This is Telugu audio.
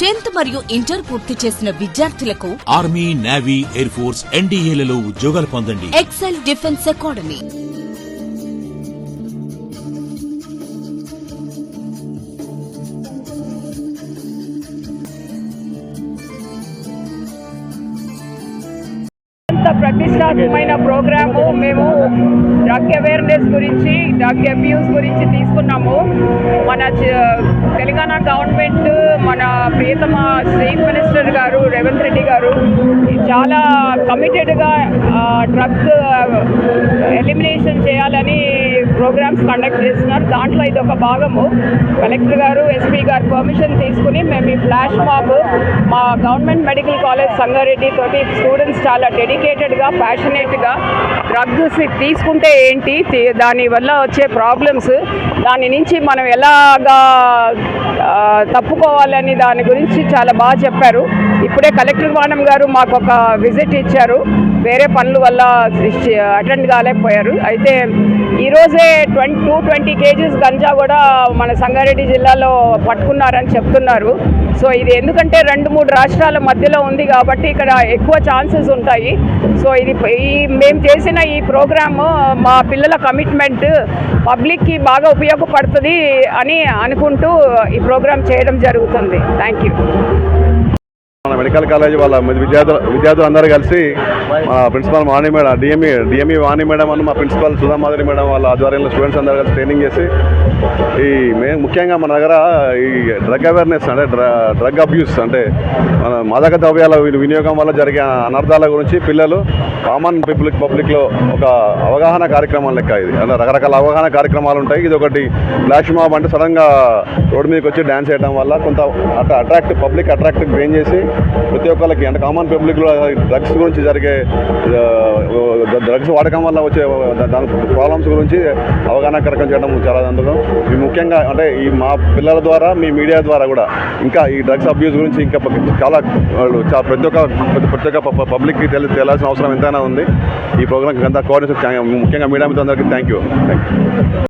టెన్త్ మరియు ఇంటర్ పూర్తి చేసిన విద్యార్థులకు ఆర్మీ నేవీ ఎయిర్ ఫోర్స్ ఎన్డీఏలలో ఉద్యోగాలు పొందండి. Excel defence academy. అంత ప్రతిష్టాత్మకమైన ప్రోగ్రాము మేము డ్రగ్ అవేర్నెస్ గురించి డ్రగ్ అబ్యూస్ గురించి తీసుకున్నాము. మన తెలంగాణ గవర్నమెంట్ మన ప్రియతమ చీఫ్ మినిస్టర్ గారు రేవంత్ రెడ్డి గారు చాలా కమిటెడ్గా డ్రగ్ ఎలిమినేషన్ చేయాలని ప్రోగ్రామ్స్ కండక్ట్ చేస్తున్నారు. దాంట్లో ఇది ఒక భాగము. కలెక్టర్ గారు ఎస్పీ గారు పర్మిషన్ తీసుకుని మేము ఈ ఫ్లాష్ మాబ్ మా గవర్నమెంట్ మెడికల్ కాలేజ్ సంగారెడ్డి తోటి స్టూడెంట్స్ చాలా డెడికేటెడ్గా ప్యాషనేట్గా డ్రగ్స్ తీసుకుంటే ఏంటి? దానివల్ల వచ్చే ప్రాబ్లమ్స్ దాని నుంచి మనం ఎలాగా తప్పుకోవాలని దాని గురించి చాలా బాగా చెప్పారు. ఇప్పుడే కలెక్టర్ వానం గారు మాకు ఒక విజిట్ ఇచ్చారు. వేరే పనుల వల్ల అటెండ్ కాలేకపోయారు. అయితే ఈరోజే twenty two twenty kgs ganja కూడా మన సంగారెడ్డి జిల్లాలో పట్టుకున్నారని చెప్తున్నారు. సో ఇది ఎందుకంటే రెండు మూడు రాష్ట్రాల మధ్యలో ఉంది కాబట్టి ఇక్కడ ఎక్కువ ఛాన్సెస్ ఉంటాయి. సో ఇది ఈ మేము చేసిన ఈ ప్రోగ్రామ్ మా పిల్లల కమిట్మెంట్ పబ్లిక్కి బాగా ఉపయోగపడుతుంది అని అనుకుంటూ ఈ ప్రోగ్రాం చేయడం జరుగుతుంది. థ్యాంక్ యూ మన మెడికల్ కాలేజ్ వాళ్ళ విద్యార్థులు విద్యార్థులు అందరూ కలిసి మా principal Vani madam DME DME Vani madam అని మా ప్రిన్సిపాల్ సుధామాధురి మేడం వాళ్ళ ఆధ్వర్యంలో స్టూడెంట్స్ అందరూ కలిసి ట్రైనింగ్ చేసి ఈ మే ముఖ్యంగా మన దగ్గర ఈ డ్రగ్ అవేర్నెస్ అంటే డ్రగ్ అబ్యూస్ అంటే మన మాదక ద్రవ్యాల వినియోగం వల్ల జరిగే అనర్థాల గురించి పిల్లలు కామన్ పబ్లిక్ పబ్లిక్లో ఒక అవగాహన కార్యక్రమం లెక్క ఇది. అంటే రకరకాల అవగాహన కార్యక్రమాలు ఉంటాయి. ఇది ఒకటి ఫ్లాష్ మాబ్ అంటే సడన్గా రోడ్డు మీదకి వచ్చి డ్యాన్స్ చేయడం వల్ల కొంత అట్లా అట్రాక్ట్ పబ్లిక్ అట్రాక్ట్ గెయిన్ చేసి ప్రతి ఒక్కరికి అంటే కామన్ పబ్లిక్లో డ్రగ్స్ గురించి జరిగే డ్రగ్స్ వాడకం వల్ల వచ్చే దాని ప్రాబ్లమ్స్ గురించి అవగాహన కార్యక్రమం చేయడం చాలా అందులో. ఈ ముఖ్యంగా అంటే ఈ మా పిల్లల ద్వారా మీ మీడియా ద్వారా కూడా ఇంకా ఈ డ్రగ్స్ అబ్యూస్ గురించి ఇంకా చాలా వాళ్ళు ప్రతి ఒక్క ప్రతి- ప్రతి ఒక్క పబ్లిక్కి తెలి తెలియాల్సిన అవసరం ఎంతైనా ఉంది. ఈ ప్రోగ్రామ్ అంతా కోఆర్డినేషన్ ముఖ్యంగా మీడియా మిత్రులందరికీ థ్యాంక్ యూ థ్యాంక్ యూ